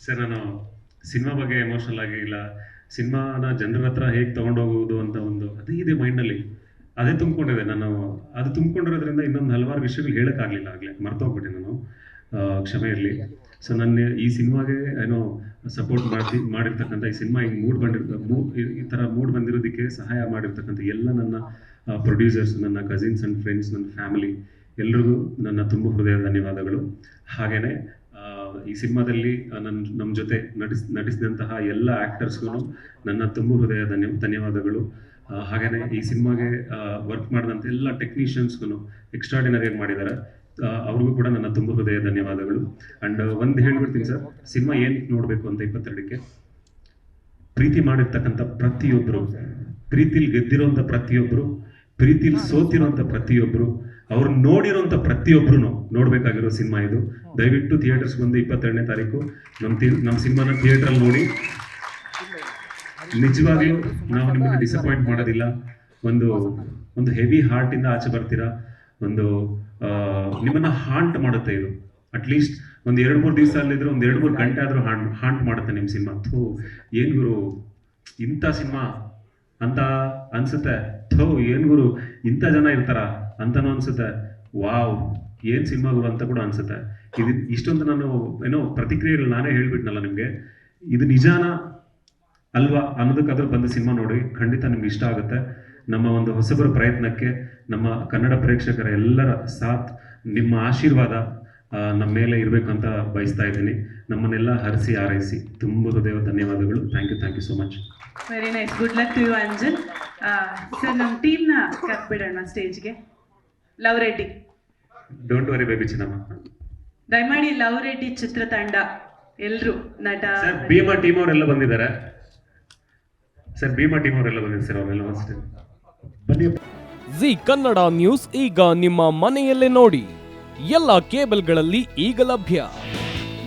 Sir ನಾನು cinema ಬಗ್ಗೆ emotional ಆಗಿ ಇಲ್ಲ. ಸಿನಿಮಾನ ಜನರ ಹತ್ರ ಹೇಗೆ ತಗೊಂಡೋಗುವುದು ಅಂತ ಒಂದು ಅದೇ ಇದೆ ಮೈಂಡಲ್ಲಿ ಅದೇ ತುಂಬಿಕೊಂಡಿದೆ ನಾನು ಅದು ತುಂಬಿಕೊಂಡಿರೋದ್ರಿಂದ ಇನ್ನೊಂದು ಹಲವಾರು ವಿಷಯಗಳು ಹೇಳೋಕ್ಕಾಗಲಿಲ್ಲ ಆಗಲೇ. ಮರ್ತೋಗ್ಬಿಟ್ಟೆ ನಾನು ಕ್ಷಮೆ ಇರಲಿ ಸೊ ನನ್ನ ಈ ಸಿನಿಮಾಗೆ ಏನೋ ಸಪೋರ್ಟ್ ಮಾಡಿ ಮಾಡಿರ್ತಕ್ಕಂಥ ಈ ಸಿನಿಮಾ ಹಿಂಗೆ ಮೂಡ್ ಬಂದಿರ್ತ ಮೂ, ಈ- ಥರ ಮೂಡ್ ಬಂದಿರೋದಕ್ಕೆ ಸಹಾಯ ಮಾಡಿರ್ತಕ್ಕಂಥ ಎಲ್ಲ ನನ್ನ ಪ್ರೊಡ್ಯೂಸರ್ಸ್ ನನ್ನ ಕಸಿನ್ಸ್ ಆ್ಯಂಡ್ ಫ್ರೆಂಡ್ಸ್ ನನ್ನ ಫ್ಯಾಮಿಲಿ ಎಲ್ರಿಗೂ ನನ್ನ ತುಂಬ ಹೃದಯದ ಧನ್ಯವಾದಗಳು. ಹಾಗೆಯೇ ಈ ಸಿನಿಮಾದಲ್ಲಿ ನನ್ನ ನಮ್ಮ ಜೊತೆ ನಟಿಸ್, ನಟಿಸಿದಂತಹ ಎಲ್ಲ ಆ್ಯಕ್ಟರ್ಸ್ಗೂ ನನ್ನ ತುಂಬ ಹೃದಯ ಧನ್ಯ, ಧನ್ಯವಾದಗಳು. ಹಾಗೆಯೇ ಈ ಸಿನಿಮಾಗೆ ವರ್ಕ್ ಮಾಡಿದಂಥ ಎಲ್ಲ ಟೆಕ್ನಿಷಿಯನ್ಸ್ಗೂ ಎಕ್ಸ್ಟ್ರಾಡಿನರಿಯಾಗಿ ಮಾಡಿದ್ದಾರೆ. ಅವ್ರಿಗೂ ಕೂಡ ನನ್ನ ತುಂಬ ಹೃದಯ ಧನ್ಯವಾದಗಳು. ಅಂಡ್ ಒಂದು ಹೇಳ್ಬಿಡ್ತೀನಿ ಸರ್, ಸಿನಿಮಾ ಏನು ನೋಡಬೇಕು ಅಂತ ಇಪ್ಪತ್ತೆರಡಕ್ಕೆ? ಪ್ರೀತಿ ಮಾಡಿರ್ತಕ್ಕಂಥ ಪ್ರತಿಯೊಬ್ಬರು ಪ್ರೀತಿಲಿ ಗೆದ್ದಿರೋಂಥ ಪ್ರತಿಯೊಬ್ಬರು ಪ್ರೀತಿಲಿ ಸೋತಿರೋಂಥ ಪ್ರತಿಯೊಬ್ಬರು ಅವ್ರು ನೋಡಿರೋಂಥ ಪ್ರತಿಯೊಬ್ಬರು ನೋಡಬೇಕಾಗಿರೋ ಸಿನಿಮಾ ಇದು. ದಯವಿಟ್ಟು ಥಿಯೇಟರ್ಸ್ ಬಂದು ಇಪ್ಪತ್ತೆರಡನೇ ತಾರೀಕು. ನಮ್ಮ ನಮ್ಮ ಸಿನಿಮಾನ ಥಿಯೇಟ್ರಲ್ಲಿ ನೋಡಿ. ನಿಜವಾಗ್ಲೂ ನಾವು ನಿಮಗೆ ಡಿಸಪಾಯಿಂಟ್ ಮಾಡೋದಿಲ್ಲ. ಒಂದು ಒಂದು ಹೆವಿ ಹಾರ್ಟಿಂದ ಆಚೆ ಬರ್ತೀರಾ? ಒಂದು ನಿಮ್ಮನ್ನ ಹಾಂಟ್ ಮಾಡುತ್ತೆ ಇದು. ಅಟ್ಲೀಸ್ಟ್ ಒಂದು ಎರಡು ಮೂರು ದಿವಸ ಅಲ್ಲಿದ್ರೆ ಒಂದು ಎರಡು ಮೂರು ಗಂಟೆ ಆದರೂ ಹಾಂಟ್ ಹಾಂಟ್ ಮಾಡುತ್ತೆ ನಿಮ್ಮ ಸಿನಿಮಾ. ಥೂ ಏನು ಗುರು ಇಂಥ ಸಿನಿಮಾ ಅಂತ ಅನ್ಸುತ್ತೆ. ಥೋ ಏನು ಗುರು ಇಂಥ ಜನ ಇರ್ತಾರ? ಅಂತನೂ ಅನ್ಸುತ್ತೆ. ವಾವ್, ಏನು ಸಿನಿಮಾ ಗುರು ಅಂತ ಕೂಡ ಅನ್ಸುತ್ತೆ. ಇದು ಇಷ್ಟೊಂದು ನಾನು ಏನೋ ಪ್ರತಿಕ್ರಿಯೆಗಳು ನಾನೇ ಹೇಳ್ಬಿಟ್ನಲ್ಲ ನಿಮಗೆ. ಇದು ನಿಜಾನ ಅಲ್ವಾ ಅನ್ನೋದಕ್ಕಾದ್ರೂ ಬಂದ ಸಿನಿಮಾ ನೋಡಿ, ಖಂಡಿತ ನಿಮ್ಗೆ ಇಷ್ಟ ಆಗುತ್ತೆ. ನಮ್ಮ ಒಂದು ಹೊಸಬರ ಪ್ರಯತ್ನಕ್ಕೆ, ನಮ್ಮ ಕನ್ನಡ ಪ್ರೇಕ್ಷಕರ ಎಲ್ಲರ ಸಾಥ್, ನಿಮ್ಮ ಆಶೀರ್ವಾದ ನಮ್ಮ ಮೇಲೆ ಇರಬೇಕು ಅಂತ ಬಯಸ್ತಾ ಇದ್ದೀನಿ. ನಮ್ಮನ್ನೆಲ್ಲ ಹರಿಸಿ ಆರೈಸಿ ತುಂಬ ಹೃದಯ, ಧನ್ಯವಾದಗಳು. Thank you thank you so much very nice good luck to you Anjan. Sir, ನಮ್ಮ ಟೀಮ್ನ ಕರ್ಬಿಡೋಣ ಸ್ಟೇಜ್ಗೆ love Reddy. Don't worry baby Chinnamma. ದಯಮಾಡಿ ಲವ್ ರೆಡ್ಡಿ ಚಿತ್ರತಂಡ ಎಲ್ರು ನಟ. ಸರ್ ಭೀಮಾ ಟೀಮ್ ಅವರೆಲ್ಲ ಬಂದಿದ್ದಾರೆ ಸರ್ ಭೀಮಾ ಟೀಮ್ ಅವರೆಲ್ಲ ಬಂದಿದ್ದಾರೆ ಸರ್ ಅವರೆಲ್ಲ ಅಷ್ಟೇ ಬನ್ನಿ. ಜಿ ಕನ್ನಡ ನ್ಯೂಸ್ ಈಗ ನಿಮ್ಮ ಮನೆಯಲ್ಲೇ ನೋಡಿ. ಎಲ್ಲ ಕೇಬಲ್ಗಳಲ್ಲಿ ಈಗ ಲಭ್ಯ.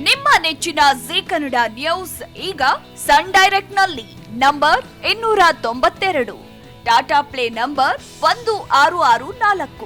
ನಿಮ್ಮ ನೆಚ್ಚಿನ ಜಿ ಕನ್ನಡ ನ್ಯೂಸ್ ಈಗ ಸನ್ ಡೈರೆಕ್ಟ್ನಲ್ಲಿ ನಂಬರ್ ಇನ್ನೂರ ತೊಂಬತ್ತೆರಡು. ಟಾಟಾ ಪ್ಲೇ ನಂಬರ್ ಒಂದು ಆರು ಆರು ನಾಲ್ಕು.